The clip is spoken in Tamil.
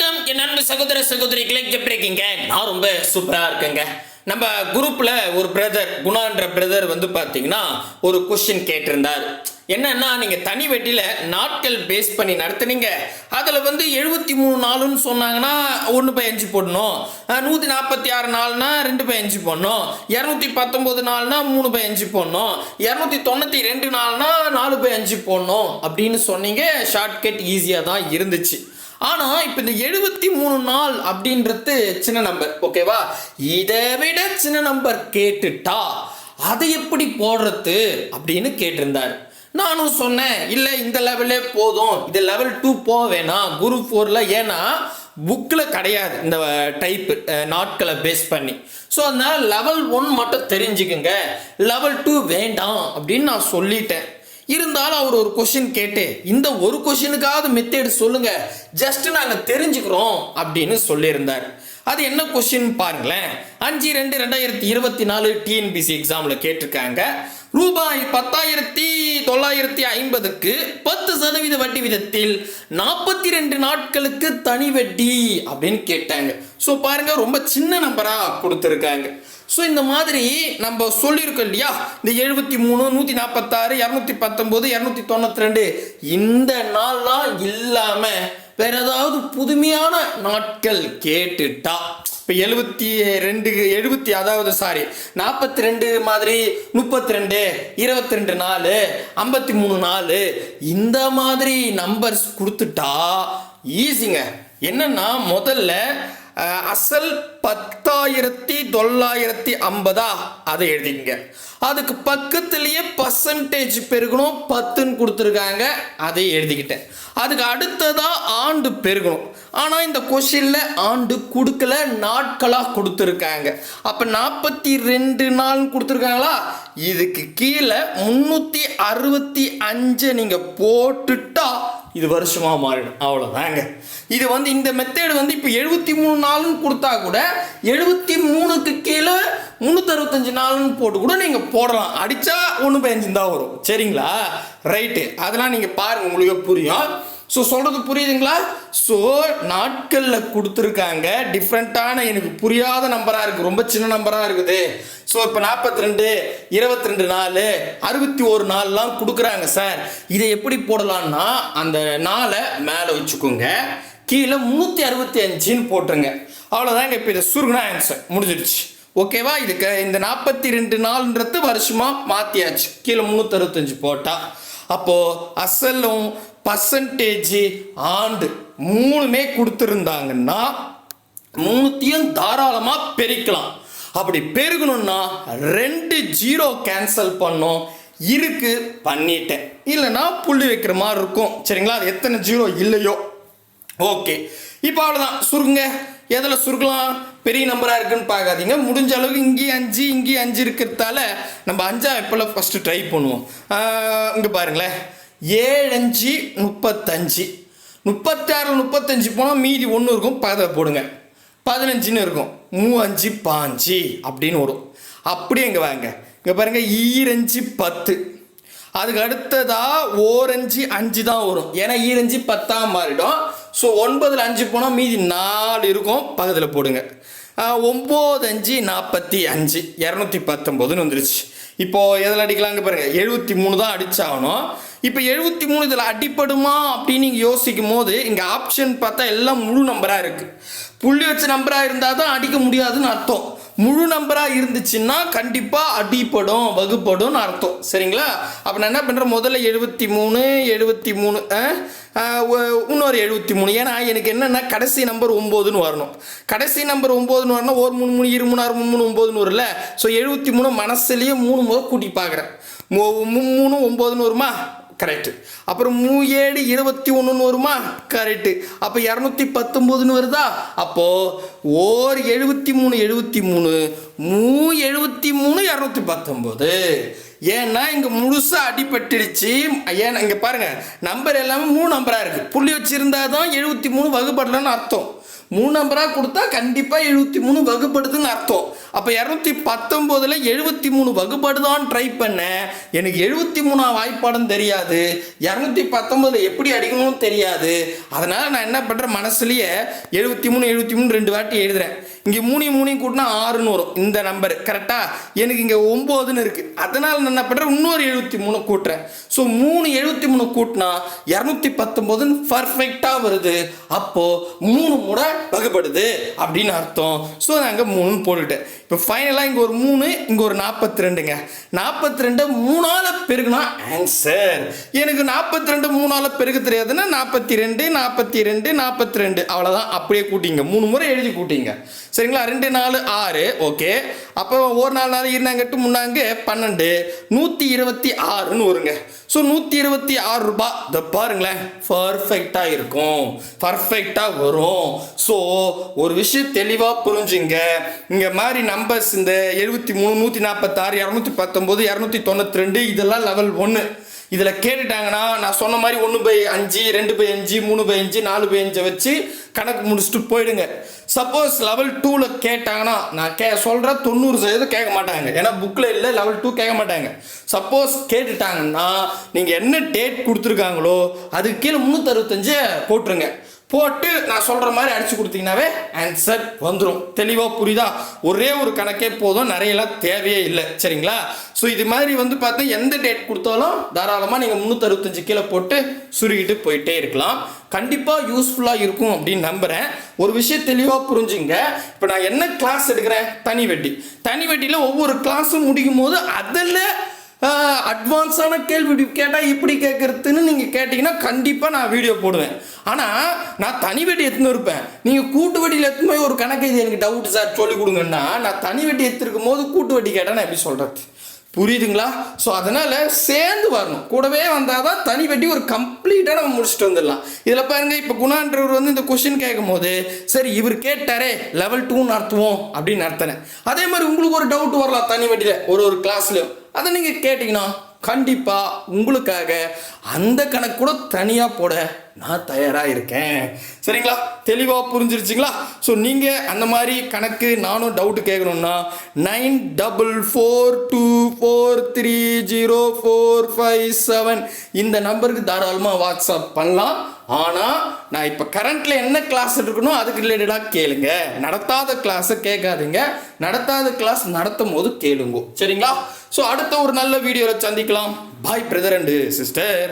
வணக்கம். என் அன்பு சகோதர சகோதரிகளே எப்படி இருக்கீங்க? நான் ரொம்ப சூப்பரா இருக்கேங்க. நம்ம குரூப்ல ஒரு பிரதர் குணான்ற பிரதர் வந்து பாத்தீங்கன்னா ஒரு கொஸ்டின் கேட்டிருந்தார். என்னன்னா நீங்க தனி வெட்டியில் நாட்கள் பேஸ் பண்ணி நடத்துனீங்க. அதுல வந்து எழுபத்தி மூணு நாளுன்னு சொன்னாங்கன்னா ஒன்று பை அஞ்சு போடணும். நூற்றி நூத்தி நாற்பத்தி ஆறு நாள்னா ரெண்டு பை அஞ்சு போடணும். இரநூத்தி பத்தொன்பது நாள்னா மூணு பை அஞ்சு போடணும். இரநூத்தி தொண்ணூத்தி ரெண்டு நாள்னா நாலு பை அஞ்சு போடணும் அப்படின்னு சொன்னீங்க. ஷார்ட்கட் ஈஸியாக தான் இருந்துச்சு. ஆனா இப்ப இந்த எழுபத்தி மூணு நாள் அப்படின்றது சின்ன நம்பர் ஓகேவா இதை விட சின்ன நம்பர் கேட்டுட்டா அதை எப்படி போடுறது அப்படின்னு கேட்டிருந்தார். நானும் சொன்னேன் இல்லை இந்த லெவலே போதும். இது லெவல் டூ போக வேணாம். குரு ஃபோரில் ஏன்னா புக்கில் கிடையாது இந்த டைப்பு நாட்களை பேஸ் பண்ணி. ஸோ அதனால் லெவல் ஒன் மட்டும் தெரிஞ்சுக்குங்க. லெவல் டூ வேண்டாம் அப்படின்னு நான் சொல்லிட்டேன். இருந்தாலும் அவர் ஒரு கொஷின் கேட்டு இந்த ஒரு கொஷினுக்காவது மெத்தேடு சொல்லுங்க. ஜஸ்ட் நாங்கள் தெரிஞ்சுக்கிறோம் அப்படின்னு சொல்லியிருந்தார். அது என்ன கொஸ்டின் பாருங்களேன். அஞ்சு ரெண்டு ரெண்டாயிரத்தி இருபத்தி நாலு டிஎன்பிசி எக்ஸாமில் கேட்டிருக்காங்க. ரூபாய் பத்தாயிரத்தி தொள்ளாயிரத்தி ஐம்பதுக்கு பத்து சதவீத வட்டி விதத்தில் நாற்பத்தி ரெண்டு நாட்களுக்கு தனி வட்டி அப்படின்னு கேட்டாங்க. ஸோ பாருங்க ரொம்ப சின்ன நம்பராக கொடுத்துருக்காங்க. ஸோ இந்த மாதிரி நம்ம சொல்லியிருக்கோம் இல்லையா? இந்த எழுபத்தி மூணு நூற்றி நாற்பத்தாறு இரநூத்தி பத்தொம்போது இரநூத்தி தொண்ணூற்றி ரெண்டு இந்த நாள்லாம் இல்லாமல் வேற ஏதாவது புதுமையான நாட்கள் கேட்டுட்டா இப்போ எழுபத்தி ரெண்டு எழுபத்தி அதாவது சாரி நாற்பத்தி ரெண்டு மாதிரி முப்பத்தி ரெண்டு இருபத்தி ரெண்டு நாலு ஐம்பத்தி மூணு நாலு இந்த மாதிரி நம்பர்ஸ் கொடுத்துட்டா ஈஸிங்க என்னன்னா முதல்ல அசல் பத்தாயிரத்தி தொள்ளாயிரத்தி ஐம்பதா? அதை எழுதிங்க அதுக்கு பக்கத்துலேயே பர்சன்டேஜ் பெருகணும் பத்துன்னு கொடுத்துருக்காங்க. அதை எழுதிக்கிட்டேன். அதுக்கு அடுத்ததாக ஆண்டு பெருகணும். ஆனால் இந்த கொஷினில் ஆண்டு கொடுக்கல நாட்களாக கொடுத்துருக்காங்க. அப்போ நாற்பத்தி ரெண்டு நாள்னு கொடுத்துருக்காங்களா? இதுக்கு கீழே முந்நூற்றி அறுபத்தி அஞ்சை நீங்கள் போட்டுட்டா இது வருஷமாக மாறிடும். அவ்வளோதாங்க இது வந்து இந்த மெத்தேடு வந்து இப்போ எழுபத்தி மூணு நாள்னு கொடுத்தா கூட எழுபத்தி மூணுக்கு கீழே முந்நூற்றறுபத்தஞ்சு நாள்னு போட்டு கூட நீங்கள் போடலாம். அடித்தா ஒன்று பதினஞ்சு தான் வரும். சரிங்களா? ரைட்டு அதெல்லாம் நீங்கள் பாருங்கள் உங்களுக்கு புரியும். ஸோ சொல்கிறது புரியுதுங்களா? ஸோ நாட்களில் கொடுத்துருக்காங்க. டிஃப்ரெண்ட்டான எனக்கு புரியாத நம்பராக இருக்குது ரொம்ப சின்ன நம்பராக இருக்குது. ஸோ இப்போ நாற்பத்தி ரெண்டு இருபத்தி ரெண்டு நாலு அறுபத்தி ஒரு நாள்லாம் கொடுக்குறாங்க சார் இதை எப்படி போடலான்னா அந்த நாளை மேலே வச்சுக்கோங்க. கீழே முந்நூற்றி அறுபத்தி அஞ்சுன்னு போட்டுருங்க. அவ்வளோதாங்க இப்போ இதை சுருகுனா ஆன்சர் முடிஞ்சிடுச்சு. ஓகேவா இதுக்கு இந்த நாற்பத்தி ரெண்டு நாள்ன்றது வருஷமாக மாற்றியாச்சு கீழே முந்நூற்றறுபத்தஞ்சு போட்டால் அப்போது அசலும் பர்சன்டேஜ் ஆண்டு மூணுமே கொடுத்துருந்தாங்கன்னா மூணுத்தையும் தாராளமாக பெருக்கலாம். அப்படி பெருகணும்னா ரெண்டு ஜீரோ கேன்சல் பண்ணோம். இருக்கு பண்ணிட்டேன். இல்லைன்னா புள்ளி வைக்கிற மாதிரி இருக்கும். சரிங்களா? அது எத்தனை ஜீரோ இல்லையோ? ஓகே இப்போ அவ்வளோதான் சுருங்க. எதில் சுருக்கலாம்? பெரிய நம்பராக இருக்குன்னு பார்க்காதீங்க. முடிஞ்ச அளவுக்கு இங்கேயும் அஞ்சு இங்கேயும் அஞ்சு இருக்கிறதால நம்ம அஞ்சா எப்போல்லாம் ஃபஸ்ட்டு ட்ரை பண்ணுவோம். இங்கே பாருங்களேன். ஏழு அஞ்சு முப்பத்தஞ்சு. முப்பத்தாறு முப்பத்தஞ்சு போனால் மீதி ஒன்று இருக்கும் பதை போடுங்க. பதினஞ்சுன்னு இருக்கும். மூ அஞ்சு பாஞ்சு அப்படின்னு வரும் அப்படியே இங்கே வாங்க. இங்கே பாருங்க ஈரஞ்சு பத்து. அதுக்கு அடுத்ததாக ஓரஞ்சு அஞ்சு தான் வரும். ஏன்னா ஈரஞ்சு பத்தாக மாறிடும். ஸோ ஒன்பதில் அஞ்சு போனால் மீதி நாலு இருக்கும். பக்கத்தில் போடுங்க. ஒம்பது அஞ்சு நாற்பத்தி அஞ்சு. இரநூத்தி பத்தொம்போதுன்னு வந்துருச்சு. இப்போது எதில் அடிக்கலாங்க பாருங்கள் எழுபத்தி மூணு தான் அடித்தாகணும் இப்போ எழுபத்தி மூணு இதில் அடிப்படுமா அப்படின்னு நீங்கள் யோசிக்கும் போது இங்கே ஆப்ஷன் பார்த்தா எல்லாம் முழு நம்பராக இருக்குது புள்ளி வச்ச நம்பராக இருந்தால் தான் அடிக்க முடியாதுன்னு அர்த்தம். முழு நம்பராக இருந்துச்சுன்னா கண்டிப்பாக அடிப்படும் வகுப்படும்னு அர்த்தம். சரிங்களா? அப்போ நான் என்ன பண்ணுறேன் முதல்ல எழுபத்தி மூணு எழுபத்தி மூணு இன்னொரு எழுபத்தி மூணு. ஏன்னா எனக்கு என்னென்னா கடைசி நம்பர் ஒம்போதுன்னு வரணும். கடைசி நம்பர் ஒம்போதுன்னு வரணும் ஒரு மூணு மூணு இரு மூணு ஆறு மூணு மூணு ஒம்போதுன்னு வரல ஸோ எழுபத்தி மூணு மனசுலேயே மூணு முறை கூட்டி பார்க்குறேன் மூணு ஒம்போதுன்னு வருமா? கரெக்டு அப்புறம் மூ ஏழு இருபத்தி ஒன்றுன்னு வருமா? கரெக்டு அப்போ இரநூத்தி பத்தொம்போதுன்னு வருதா? அப்போது ஓர் எழுபத்தி மூணு எழுபத்தி மூணு மூ எழுபத்தி மூணு இரநூத்தி பத்தொம்போது ஏன்னா இங்கே முழுசாக அடிபட்டுடுச்சு. ஏன்னா இங்கே பாருங்கள் நம்பர் எல்லாமே மூணு நம்பராக இருக்குது புள்ளி வச்சுருந்தா தான் எழுபத்தி மூணு வகுப்படலன்னு அர்த்தம். மூணு நம்பராக கொடுத்தா கண்டிப்பாக எழுபத்தி மூணு வகுப்படுதுன்னு அர்த்தம். அப்போ இரநூத்தி பத்தொம்போதில் எழுபத்தி மூணு வகுப்படுதான் ட்ரை பண்ணேன் எனக்கு எழுபத்தி மூணாம் வாய்ப்பாடும் தெரியாது. இரநூத்தி பத்தொம்போதில் எப்படி அடிக்கணும்னு தெரியாது. அதனால் நான் என்ன பண்ணுறேன் மனசுலேயே எழுபத்தி மூணு எழுபத்தி மூணு ரெண்டு வாட்டி எழுதுறேன். இங்கே மூணையும் மூணையும் கூட்டினா ஆறுன்னு வரும். இந்த நம்பர் கரெக்டாக எனக்கு இங்கே ஒம்போதுன்னு இருக்குது அதனால் நான் என்ன பண்ணுறேன் இன்னொரு எழுபத்தி மூணு கூட்டுறேன். ஸோ மூணு எழுபத்தி மூணு கூட்டினா இரநூத்தி பத்தொம்போதுன்னு பர்ஃபெக்டாக வருது. அப்போது மூணு முறை வகுப்படுது அப்படின்னு அர்த்தம். ஸோ நாங்கள் மூணுன்னு போட்டுட்டேன். இப்போ ஃபைனலாக இங்கே ஒரு மூணு இங்கே ஒரு நாற்பத்தி ரெண்டுங்க நாற்பத்தி ரெண்டு மூணால் பெருகுனா ஆன்சர் எனக்கு நாற்பத்தி ரெண்டு மூணால் பெருக தெரியாதுன்னா நாற்பத்தி ரெண்டு நாற்பத்தி ரெண்டு நாற்பத்தி ரெண்டு அவ்வளோதான் அப்படியே கூட்டிங்க. மூணு முறை எழுதி கூட்டிங்க. சரிங்களா? ரெண்டு நாலு ஆறு. ஓகே அப்போ ஒரு நாலு நாள் இருந்தாங்கட்டு முன்னாங்க பன்னெண்டு நூற்றி இருபத்தி ஆறுன்னு வருங்க. ஸோ நூற்றி இருபத்தி ஆறு ரூபாய் இதை பாருங்களேன். பர்ஃபெக்டாக இருக்கும். பர்ஃபெக்டாக வரும். ஸோ ஒரு விஷயம் தெளிவாக புரிஞ்சுங்க. இங்கே மாதிரி நம்ம நம்பர்ஸ் இந்த எழுபத்தி மூணு நூற்றி நாற்பத்தாறு இரநூத்தி பத்தொம்போது இரநூத்தி தொண்ணூற்றி ரெண்டு இதெல்லாம் லெவல் ஒன்று இதில் கேட்டுட்டாங்கன்னா நான் சொன்ன மாதிரி ஒன்று பை அஞ்சு ரெண்டு பை அஞ்சு மூணு பை அஞ்சு நாலு பை அஞ்சை வச்சு கணக்கு முடிச்சுட்டு போயிடுங்க. சப்போஸ் லெவல் டூவில் கேட்டாங்கன்னா நான் கே சொல்கிற தொண்ணூறு சதவீதம் கேட்க மாட்டாங்க. ஏன்னா புக்கில் இல்லை லெவல் டூ கேட்க மாட்டாங்க. சப்போஸ் கேட்டுட்டாங்கன்னா நீங்கள் என்ன டேட் கொடுத்துருக்காங்களோ அதுக்கு கீழே முந்நூற்றறுபத்தஞ்சு போட்டுருங்க. போட்டு நான் சொல்கிற மாதிரி அடிச்சு கொடுத்தீங்கன்னாவே ஆன்சர் வந்துடும் தெளிவாக புரியுதா? ஒரே ஒரு கணக்கே போதும். நிறையலாம் தேவையே இல்லை. சரிங்களா? ஸோ இது மாதிரி வந்து பார்த்தா எந்த டேட் கொடுத்தாலும் தாராளமாக நீங்கள் முந்நூற்றறுபத்தஞ்சு கீழே போட்டு சுருகிட்டு போயிட்டே இருக்கலாம். கண்டிப்பாக யூஸ்ஃபுல்லாக இருக்கும் அப்படின்னு நம்புகிறேன் ஒரு விஷயம் தெளிவாக புரிஞ்சுங்க. இப்போ நான் என்ன கிளாஸ் எடுக்கிறேன்? தனி வெட்டி. தனி வெட்டியில் ஒவ்வொரு கிளாஸும் முடிக்கும் போது அதில் அட்வான்ஸான கேள்வி கேட்டால் இப்படி கேட்குறதுன்னு நீங்கள் கேட்டிங்கன்னா கண்டிப்பாக நான் வீடியோ போடுவேன். ஆனால் நான் தனி வெட்டி எடுத்துன்னு இருப்பேன். நீங்கள் கூட்டு வட்டியில் எடுத்துன்னு போய் ஒரு கணக்கு இது எனக்கு டவுட் சார் சொல்லிக் கொடுங்கன்னா நான் தனி வெட்டி எடுத்துருக்கும் போது கூட்டு வட்டி கேட்டால் நான் எப்படி சொல்கிறது புரியுதுங்களா? ஸோ அதனால் சேர்ந்து வரணும். கூடவே வந்தால் தான் தனி வெட்டி ஒரு கம்ப்ளீட்டாக நம்ம முடிச்சுட்டு வந்துடலாம். இதில் பாருங்க இப்போ குணான்றவர் வந்து இந்த கொஷின் கேட்கும் போது சரி இவர் கேட்டாரே லெவல் டூ நடத்துவோம் அப்படின்னு நடத்தினேன் அதே மாதிரி உங்களுக்கு ஒரு டவுட் வரலாம் தனி வெட்டியில் ஒரு ஒரு கிளாஸ்லையும் அதை நீங்கள் கேட்டிங்கன்னா கண்டிப்பாக உங்களுக்காக அந்த கணக்கு கூட தனியாக போட நான் தயாராக இருக்கேன். சரிங்களா? தெளிவாக புரிஞ்சிருச்சிங்களா? ஸோ நீங்கள் அந்த மாதிரி கணக்கு நானும் doubt கேட்கணுன்னா nine double four two four three zero four five seven இந்த நம்பருக்கு தாராளமாக வாட்ஸ்அப் பண்ணலாம். ஆனால் நான் இப்போ கரண்ட்டில் என்ன கிளாஸ் இருக்கணும் அதுக்கு ரிலேட்டடாக கேளுங்க. நடத்தாத கிளாஸை கேட்காதீங்க. நடத்தாத கிளாஸ் நடத்தும் போது கேளுங்க. சரிங்களா? ஸோ அடுத்த ஒரு நல்ல வீடியோவில் சந்திக்கலாம். பாய் பிரதர் அண்டு சிஸ்டர்